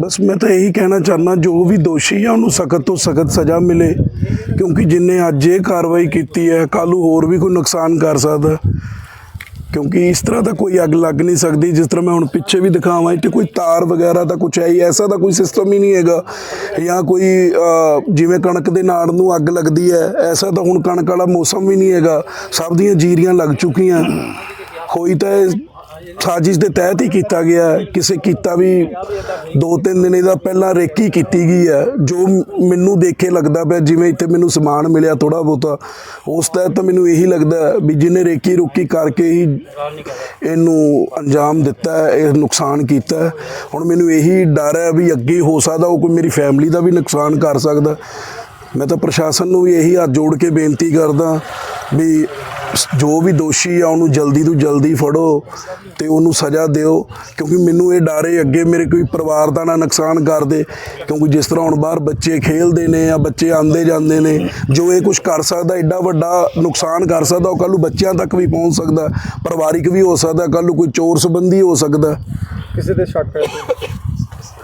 ਬਸ ਮੈਂ ਤਾਂ ਇਹੀ ਕਹਿਣਾ ਚਾਹੁੰਦਾ, ਜੋ ਵੀ ਦੋਸ਼ੀ ਆ, ਉਹਨੂੰ ਸਖਤ ਤੋਂ ਸਖਤ ਸਜ਼ਾ ਮਿਲੇ। ਕਿਉਂਕਿ ਜਿਨੇ ਅੱਜ ਇਹ ਕਾਰਵਾਈ ਕੀਤੀ ਹੈ, ਕੱਲ੍ਹ ਨੂੰ ਹੋਰ ਵੀ ਕੋਈ ਨੁਕਸਾਨ ਕਰ ਸਕਦਾ। ਕਿਉਂਕਿ ਇਸ ਤਰ੍ਹਾਂ ਤਾਂ ਕੋਈ ਅੱਗ ਲੱਗ ਨਹੀਂ ਸਕਦੀ, ਜਿਸ ਤਰ੍ਹਾਂ ਮੈਂ ਹੁਣ ਪਿੱਛੇ ਵੀ ਦਿਖਾਵਾਂ, ਇੱਥੇ ਕੋਈ ਤਾਰ ਵਗੈਰਾ ਦਾ ਕੁਝ ਹੈ ਹੀ, ਐਸਾ ਦਾ ਕੋਈ ਸਿਸਟਮ ਹੀ ਨਹੀਂ ਹੈਗਾ। ਜਾਂ ਕੋਈ ਜਿਵੇਂ ਕਣਕ ਦੇ ਨਾੜ ਨੂੰ ਅੱਗ ਲੱਗਦੀ ਹੈ, ਐਸਾ ਤਾਂ ਹੁਣ ਕਣਕ ਵਾਲਾ ਮੌਸਮ ਵੀ ਨਹੀਂ ਹੈਗਾ। ਸਭ ਦੀਆਂ ਜੀਰੀਆਂ ਲੱਗ ਚੁੱਕੀਆਂ। ਹੋਈ ਤਾਂ ਇਹ ਸਾਜ਼ਿਸ਼ ਦੇ ਤਹਿਤ ਹੀ ਕੀਤਾ ਗਿਆ ਕਿਸੇ ਕੀਤਾ ਵੀ ਦੋ ਤਿੰਨ ਦਿਨ ਇਹਦਾ ਪਹਿਲਾਂ ਰੇਕੀ ਕੀਤੀ ਗਈ ਹੈ। ਜੋ ਮੈਨੂੰ ਦੇਖੇ ਲੱਗਦਾ ਪਿਆ, ਜਿਵੇਂ ਇੱਥੇ ਮੈਨੂੰ ਸਮਾਨ ਮਿਲਿਆ ਥੋੜਾ ਬਹੁਤਾ, ਉਸ ਤਹਿਤ ਤਾਂ ਮੈਨੂੰ ਇਹੀ ਲੱਗਦਾ ਵੀ ਜਿਹਨੇ ਰੇਕੀ ਰੁਕੀ ਕਰਕੇ ਹੀ ਇਹਨੂੰ ਅੰਜਾਮ ਦਿੱਤਾ ਇਹ ਨੁਕਸਾਨ ਕੀਤਾ ਹੁਣ ਮੈਨੂੰ ਇਹੀ ਡਰ ਹੈ ਵੀ ਅੱਗੇ ਹੋ ਸਕਦਾ, ਉਹ ਕੋਈ ਮੇਰੀ ਫੈਮਿਲੀ ਦਾ ਵੀ ਨੁਕਸਾਨ ਕਰ ਸਕਦਾ। ਮੈਂ ਤਾਂ ਪ੍ਰਸ਼ਾਸਨ ਨੂੰ ਵੀ ਇਹੀ ਹੱਥ ਜੋੜ ਕੇ ਬੇਨਤੀ ਕਰਦਾ ਵੀ ਜੋ ਵੀ ਦੋਸ਼ੀ ਆ ਉਹਨੂੰ ਜਲਦੀ ਤੋਂ ਜਲਦੀ ਫੜੋ ਤੇ ਉਹਨੂੰ ਸਜ਼ਾ ਦਿਓ ਕਿਉਂਕਿ ਮੈਨੂੰ ਇਹ ਡਰ ਹੈ ਅੱਗੇ ਮੇਰੇ ਕੋਈ ਪਰਿਵਾਰ ਦਾ ਨਾ ਨੁਕਸਾਨ ਕਰ ਦੇ ਕਿਉਂਕਿ ਜਿਸ ਤਰ੍ਹਾਂ ਹੁਣ ਬਾਹਰ ਬੱਚੇ ਖੇਲਦੇ ਨੇ ਆ ਬੱਚੇ ਆਉਂਦੇ ਜਾਂਦੇ ਨੇ ਜੋ ਇਹ ਕੁਝ ਕਰ ਸਕਦਾ ਐਡਾ ਵੱਡਾ ਨੁਕਸਾਨ ਕਰ ਸਕਦਾ ਉਹ ਕੱਲ੍ਹ ਨੂੰ ਬੱਚਿਆਂ ਤੱਕ ਵੀ ਪਹੁੰਚ ਸਕਦਾ ਪਰਿਵਾਰਿਕ ਵੀ ਹੋ ਸਕਦਾ ਕੱਲ੍ਹ ਨੂੰ ਕੋਈ ਚੋਰ ਸੰਬੰਧੀ ਹੋ ਸਕਦਾ। ਕਿਸੇ ਦੇ ਸ਼ੱਕ ਹੈ?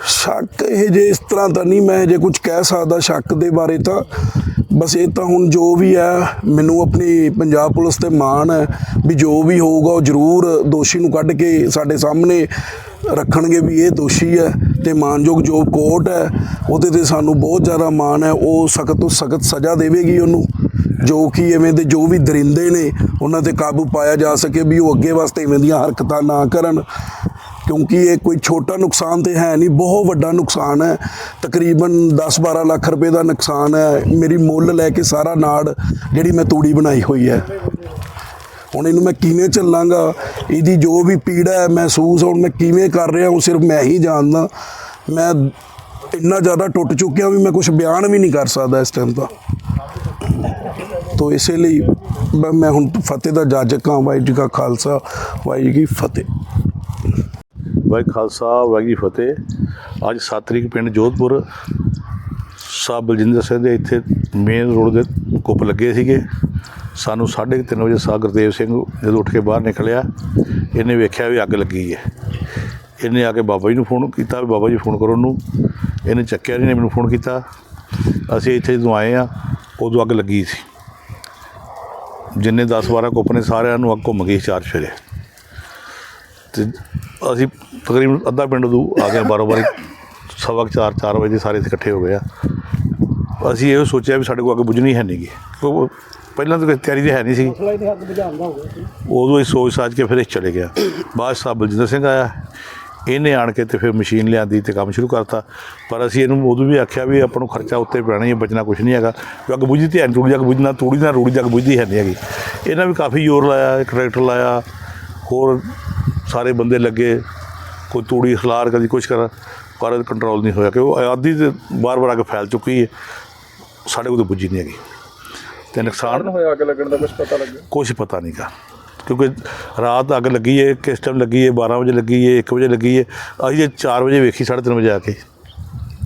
ਸ਼ੱਕ ਇਹ ਜੇ ਇਸ ਤਰ੍ਹਾਂ ਤਾਂ ਨਹੀਂ ਮੈਂ ਜੇ ਕੁਝ ਕਹਿ ਸਕਦਾ ਸ਼ੱਕ ਦੇ ਬਾਰੇ ਤਾਂ ਬਸ ਇਹ ਤਾਂ ਹੁਣ ਜੋ ਵੀ ਹੈ, ਮੈਨੂੰ ਆਪਣੀ ਪੰਜਾਬ ਪੁਲਿਸ ਤੇ ਮਾਣ ਹੈ ਵੀ ਜੋ ਵੀ ਹੋਊਗਾ ਉਹ ਜ਼ਰੂਰ ਦੋਸ਼ੀ ਨੂੰ ਕੱਢ ਕੇ ਸਾਡੇ ਸਾਹਮਣੇ ਰੱਖਣਗੇ ਵੀ ਇਹ ਦੋਸ਼ੀ ਹੈ ਤੇ ਮਾਨਯੋਗ ਜੋ ਕੋਰਟ ਹੈ, ਉਹਦੇ ਤੇ ਸਾਨੂੰ ਬਹੁਤ ਜ਼ਿਆਦਾ ਮਾਣ ਹੈ, ਉਹ ਸਖਤ ਤੋਂ ਸਖਤ ਸਜ਼ਾ ਦੇਵੇਗੀ ਉਹਨੂੰ। ਜੋ ਕਿ ਐਵੇਂ ਦੇ ਜੋ ਵੀ ਦਰਿੰਦੇ ਨੇ, ਉਹਨਾਂ ਤੇ ਕਾਬੂ ਪਾਇਆ ਜਾ ਸਕੇ ਵੀ ਉਹ ਅੱਗੇ ਵਾਸਤੇ ਇਵੇਂ ਦੀਆਂ ਹਰਕਤਾਂ ਨਾ ਕਰਨ। ਕਿਉਂਕਿ ਇਹ ਕੋਈ ਛੋਟਾ ਨੁਕਸਾਨ ਤੇ ਹੈ ਨਹੀਂ, ਬਹੁਤ ਵੱਡਾ ਨੁਕਸਾਨ ਹੈ। ਤਕਰੀਬਨ 10-12 ਲੱਖ ਰੁਪਏ ਦਾ ਨੁਕਸਾਨ ਹੈ। ਮੇਰੀ ਮੁੱਲ ਲੈ ਕੇ ਸਾਰਾ ਨਾੜ ਜਿਹੜੀ ਮੈਂ ਤੂੜੀ ਬਣਾਈ ਹੋਈ ਹੈ। ਹੁਣ ਇਹਨੂੰ ਮੈਂ ਕਿਵੇਂ ਚੱਲਾਂਗਾ? ਇਹਦੀ ਜੋ ਵੀ ਪੀੜਾ ਹੈ, ਮਹਿਸੂਸ ਹੁਣ ਮੈਂ ਕਿਵੇਂ ਕਰ ਰਿਹਾ ਉਹ ਸਿਰਫ ਮੈਂ ਹੀ ਜਾਣਦਾ। ਮੈਂ ਇੰਨਾ ਜ਼ਿਆਦਾ ਟੁੱਟ ਚੁੱਕਿਆ ਵੀ ਮੈਂ ਕੁਝ ਬਿਆਨ ਵੀ ਨਹੀਂ ਕਰ ਸਕਦਾ ਇਸ ਟਾਈਮ ਤਾਂ ਤੋ ਇਸੇ ਲਈ ਬ- ਮੈਂ ਹੁਣ ਫਤਿਹ ਦਾ ਜਾਜਕ ਹਾਂ। ਵਾਹਿਗੁਰੂ ਜੀ ਕਾ ਖਾਲਸਾ, ਵਾਹਿਗੁਰੂ ਜੀ ਕੀ ਫਤਿਹ। ਵਾਹਿਗੁਰੂ ਖਾਲਸਾ ਵਾਹਿਗੁਰੂ ਜੀ ਫਤਿਹ। ਅੱਜ 7 ਤਰੀਕ ਪਿੰਡ ਜੋਧਪੁਰ ਸਾਹਿਬ ਬਲਜਿੰਦਰ ਸਿੰਘ ਦੇ ਇੱਥੇ ਮੇਨ ਰੋਡ ਦੇ ਕੁੱਪ ਲੱਗੇ ਸੀਗੇ। ਸਾਨੂੰ 3:30 ਵਜੇ ਸਾਹ ਗੁਰਦੇਵ ਸਿੰਘ ਜਦੋਂ ਉੱਠ ਕੇ ਬਾਹਰ ਨਿਕਲਿਆ, ਇਹਨੇ ਵੇਖਿਆ ਵੀ ਅੱਗ ਲੱਗੀ ਹੈ। ਇਹਨੇ ਆ ਕੇ ਬਾਬਾ ਜੀ ਨੂੰ ਫੋਨ ਕੀਤਾ, ਵੀ ਬਾਬਾ ਜੀ ਫੋਨ ਕਰੋ ਉਹਨੂੰ। ਇਹਨੇ ਚੱਕਿਆ ਨਹੀਂ ਇਹਨੇ ਮੈਨੂੰ ਫੋਨ ਕੀਤਾ। ਅਸੀਂ ਇੱਥੇ ਜਦੋਂ ਆਏ ਆ ਉਦੋਂ ਅੱਗ ਲੱਗੀ ਸੀ। ਜਿੰਨੇ 10 12 ਕੁੱਪ ਨੇ ਸਾਰਿਆਂ ਨੂੰ ਅੱਗ ਘੁੰਮ ਗਈ ਚਾਰ ਫੇਰੇ ਤੇ ਅਸੀਂ ਤਕਰੀਬਨ ਅੱਧਾ ਪਿੰਡ ਤੋਂ ਆ ਗਿਆ ਬਾਰੋ ਬਾਰੀ। ਸਵਾ ਕੁ ਚਾਰ 4 ਵਜੇ ਸਾਰੇ ਇੱਥੇ ਇਕੱਠੇ ਹੋ ਗਏ ਆ। ਅਸੀਂ ਇਹ ਸੋਚਿਆ ਵੀ ਸਾਡੇ ਕੋਲ ਅੱਗ ਬੁਝਣੀ ਹੈ ਨਹੀਂਗੀ। ਕਿਉਂਕਿ ਪਹਿਲਾਂ ਤਾਂ ਕੋਈ ਤਿਆਰੀ ਤੇ ਹੈ ਨਹੀਂ ਸੀ। ਉਦੋਂ ਹੀ ਸੋਚ ਸਾਜ ਕੇ ਫਿਰ ਇਹ ਚਲੇ ਗਿਆ। ਬਾਅਦ ਸਾਹਿਬ ਬਲਜਿੰਦਰ ਸਿੰਘ ਆਇਆ। ਇਹਨੇ ਆਣ ਕੇ ਤੇ ਫਿਰ ਮਸ਼ੀਨ ਲਿਆਂਦੀ ਤੇ ਕੰਮ ਸ਼ੁਰੂ ਕਰਤਾ। ਪਰ ਅਸੀਂ ਇਹਨੂੰ ਉਦੋਂ ਵੀ ਆਖਿਆ ਵੀ ਆਪਾਂ ਨੂੰ ਖਰਚਾ ਉੱਤੇ ਪੈਣਾ ਹੀ ਹੈ, ਬਚਣਾ ਕੁਝ ਨਹੀਂ ਹੈਗਾ। ਵੀ ਅੱਗ ਬੁਝਦੀ ਤੇ ਤੂੜੀ ਜਗ ਬੁਝਣਾ, ਤੂੜੀ ਨਾਲ ਰੂੜੀ ਜਗ ਬੁਝਦੀ ਹੈ ਨਹੀਂ ਹੈਗੀ। ਇਹਨਾਂ ਵੀ ਕਾਫੀ ਜ਼ੋਰ ਲਾਇਆ, ਇੱਕ ਟਰੈਕਟਰ ਲਾਇਆ, ਹੋਰ ਸਾਰੇ ਬੰਦੇ ਲੱਗੇ ਕੋਈ ਤੂੜੀ ਖਲਾਰ ਕਦੀ ਕੁਛ ਕਰ ਪਰ ਕੰਟਰੋਲ ਨਹੀਂ ਹੋਇਆ ਕਿ ਉਹ ਆਦੀ ਤੇ ਬਾਰ-ਬਾਰ ਅੱਗ ਫੈਲ ਚੁੱਕੀ ਹੈ ਸਾਡੇ ਕੋਲ ਤਾਂ ਪੁੱਜੀ ਨਹੀਂ ਹੈਗੀ। ਤੇ ਨੁਕਸਾਨ ਹੋਇਆ ਅੱਗ ਲੱਗਣ ਦਾ ਕੁਝ ਪਤਾ ਲੱਗਿਆ? ਕੁਛ ਪਤਾ ਨਹੀਂਗਾ ਕਿਉਂਕਿ ਰਾਤ ਅੱਗ ਲੱਗੀ ਹੈ ਕਿਸ ਟਾਈਮ ਲੱਗੀ ਹੈ 12 ਵਜੇ ਲੱਗੀ ਹੈ 1 ਵਜੇ ਲੱਗੀ ਹੈ ਅਸੀਂ ਜੇ 4 ਵਜੇ ਵੇਖੀ 3:30 ਵਜੇ ਆ ਕੇ।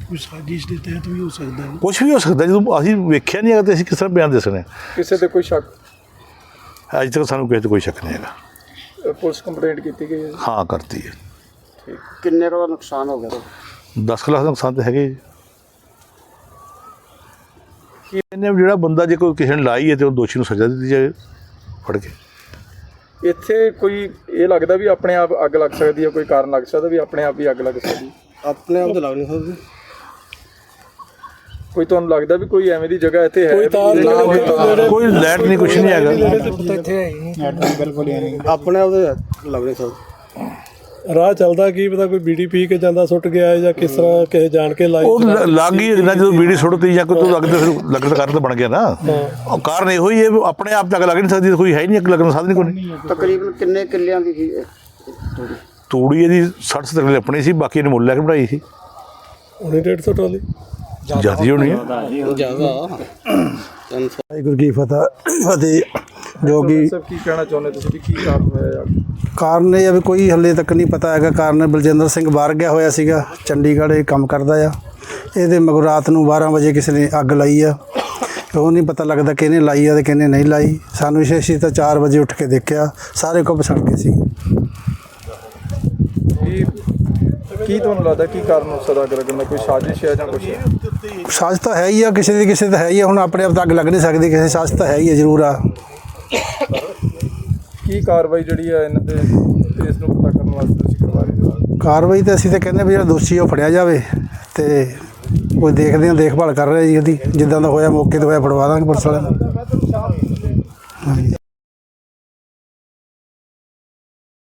ਕੋਈ ਸਾਜ਼ਿਸ਼ ਦੇ ਤਹਿਤ ਵੀ ਹੋ ਸਕਦਾ ਹੈ। ਕੁਝ ਵੀ ਹੋ ਸਕਦਾ ਜਦੋਂ ਅਸੀਂ ਵੇਖਿਆ ਨਹੀਂ ਹੈਗਾ ਤੇ ਅਸੀਂ ਕਿਸ ਤਰ੍ਹਾਂ ਬਿਆਨ ਦੇ ਸਕਦੇ ਹਾਂ। ਕਿਸੇ ਤੇ ਕੋਈ ਸ਼ੱਕ? ਅੱਜ ਤੱਕ ਸਾਨੂੰ ਕਿਸੇ ਤੇ ਕੋਈ ਸ਼ੱਕ ਨਹੀਂ ਹੈਗਾ। ਪੁਲਿਸ ਕੰਪਲੇਂਟ ਕੀਤੀ ਗਈ ਹੈ ਜੀ? ਹਾਂ ਕਰਤੀ ਹੈ। ਠੀਕ। ਕਿੰਨੇ ਕੁ ਦਾ ਨੁਕਸਾਨ ਹੋ ਗਿਆ ਤੁਹਾਡਾ? 10 ਲੱਖ ਦਾ ਨੁਕਸਾਨ ਤਾਂ ਹੈਗੇ ਜੀ। ਇਹਨੇ ਜਿਹੜਾ ਬੰਦਾ ਜੇ ਕੋਈ ਕਿਸੇ ਨੇ ਲਾਈ ਹੈ ਤੇ ਉਹ ਦੋਸ਼ੀ ਨੂੰ ਸਜ਼ਾ ਦਿੱਤੀ ਜਾਵੇ ਫੜ ਕੇ। ਇੱਥੇ ਕੋਈ ਇਹ ਲੱਗਦਾ ਵੀ ਆਪਣੇ ਆਪ ਅੱਗ ਲੱਗ ਸਕਦੀ ਹੈ ਕੋਈ ਕਾਰਨ ਲੱਗ ਸਕਦਾ ਵੀ ਆਪਣੇ ਆਪ ਹੀ ਅੱਗ ਲੱਗ ਸਕਦੀ ਆਪਣੇ ਆਪ ਤਾਂ ਲੱਗ ਨਹੀਂ ਸਕਦੀ। ਕੋਈ ਤੁਹਾਨੂੰ ਲੱਗਦਾ ਵੀ ਕੋਈ ਐਵੇਂ ਦੀ ਜਗ੍ਹਾ ਇੱਥੇ ਹੈ ਕੋਈ ਕੋਈ ਲੈਟ ਨਹੀਂ ਕੁਛ ਨਹੀਂ ਹੈਗਾ। ਆਪਣੇ ਆਪ ਤਾਂ ਲੱਗ ਨਹੀਂ। ਸਕਦੀ ਰਾਹ ਚੱਲਦਾ ਕੀ ਪਤਾ ਕੋਈ ਬੀੜੀ ਪੀ ਕੇ ਜਾਂਦਾ ਸੁੱਟ ਗਿਆ ਜਾਂ ਕਿਸ ਤਰ੍ਹਾਂ ਕਿਸੇ ਜਾਣ ਕੇ ਲਾਈ ਉਹ ਲੱਗ ਹੀ ਨਾ ਜਦੋਂ ਬੀੜੀ ਸੁੱਟਦੀ ਜਾਂ ਕੋਈ ਤੋਂ ਲੱਗਦਾ ਫਿਰ ਲੱਗਣ ਦਾ ਕਾਰਨ ਤਾਂ ਬਣ ਗਿਆ ਨਾ। ਉਹ ਕਾਰਨ ਇਹੋ ਹੀ ਹੈ ਆਪਣੇ ਆਪ ਤੱਕ ਲੱਗ ਨਹੀਂ ਸਕਦੀ ਕੋਈ ਹੈ ਨਹੀਂ ਅੱਗ ਲੱਗਣ ਦਾ ਸਾਧਨ ਕੋਈ ਨਹੀਂ। ਤਕਰੀਬਨ ਕਿੰਨੇ ਕਿੱਲਿਆਂ ਦੀ ਸੀ ਤੂੜੀ? ਤੂੜੀ ਇਹਦੀ 60 70 ਕਿੱਲੇ ਆਪਣੀ ਸੀ ਬਾਕੀ ਇਹਨੇ ਮੁੱਲ ਲੈ ਕੇ ਬਣਾਈ ਸੀ। ਹੁਣੇ 150 ਟਰਾਲੀ। ਜਿਆਦੀ ਹੋਣੀ ਹੈ ਜ਼ਿਆਦਾ ਵਾਹਿਗੁਰੂ ਕੀ ਫਤਿਹ। ਫਤਿਹ ਜੋ ਕਿ ਸਭ ਕੀ ਕਹਿਣਾ ਚਾਹੁੰਦੇ ਤੁਸੀਂ ਵੀ ਕੀ ਕਾਰਨ ਹੋਇਆ? ਕਾਰਨ ਇਹ ਆ ਵੀ ਕੋਈ ਹੱਲੇ ਤੱਕ ਨਹੀਂ ਪਤਾ ਹੈਗਾ। ਕਾਰਨ ਬਲਜਿੰਦਰ ਸਿੰਘ ਬਾਹਰ ਗਿਆ ਹੋਇਆ ਸੀਗਾ। ਚੰਡੀਗੜ੍ਹ ਇਹ ਕੰਮ ਕਰਦਾ ਆ। ਇਹਦੇ ਮਗਰ ਰਾਤ ਨੂੰ 12 ਵਜੇ ਕਿਸੇ ਨੇ ਅੱਗ ਲਾਈ ਆ। ਉਹ ਨਹੀਂ ਪਤਾ ਲੱਗਦਾ ਕਿਹਨੇ ਲਾਈ ਆ ਤੇ ਕਿਹਨੇ ਨਹੀਂ ਲਾਈ। ਸਾਨੂੰ ਵਿਸ਼ੇਸ਼ੀ ਤਾਂ 4 ਵਜੇ ਉੱਠ ਕੇ ਦੇਖਿਆ। ਸਾਰੇ ਕੁੱਪ ਸੜ ਗਏ ਸੀ। ਕੀ ਤੁਹਾਨੂੰ ਲੱਗਦਾ ਕੀ ਕਾਰਨ ਹੋ ਸਕਦਾ ਅੱਗ ਲੱਗਣ ਦਾ ਕੋਈ ਸਾਜ਼ਿਸ਼ ਹੈ ਜਾਂ ਕੁਝ ਸਾਜ਼ ਤਾਂ ਹੈ ਹੀ ਆ ਕਿਸੇ ਦੀ ਕਿਸੇ ਦਾ ਹੈ ਹੀ ਆ ਹੁਣ ਆਪਣੇ ਆਪ ਤਾਂ ਅੱਗ ਲੱਗ ਨਹੀਂ ਸਕਦੀ ਕਿਸੇ ਸਾਜ਼ ਤਾਂ ਹੈ ਹੀ ਆ ਜ਼ਰੂਰ ਆ। ਕੀ ਕਾਰਵਾਈ ਜਿਹੜੀ ਹੈ ਇਹਨਾਂ ਦੇ ਇਸ ਨੂੰ ਪਤਾ ਕਰਨ ਵਾਸਤੇ ਤੁਸੀਂ ਕਰਵਾ ਰਹੇ ਹੋ? ਕਾਰਵਾਈ ਤਾਂ ਅਸੀਂ ਤਾਂ ਕਹਿੰਦੇ ਵੀ ਜਿਹੜਾ ਦੋਸ਼ੀ ਆ ਉਹ ਫੜਿਆ ਜਾਵੇ ਤੇ ਕੋਈ ਦੇਖਦੇ ਆ ਦੇਖਭਾਲ ਕਰ ਰਹੇ ਜੀ ਉਹਦੀ ਜਿੱਦਾਂ ਦਾ ਹੋਇਆ ਮੌਕੇ ਤੇ ਹੋਇਆ ਫੜਵਾ ਦਾਂਗੇ ਪੁਲਿਸ ਵਾਲਿਆਂ ਨੂੰ। ਹਾਂਜੀ।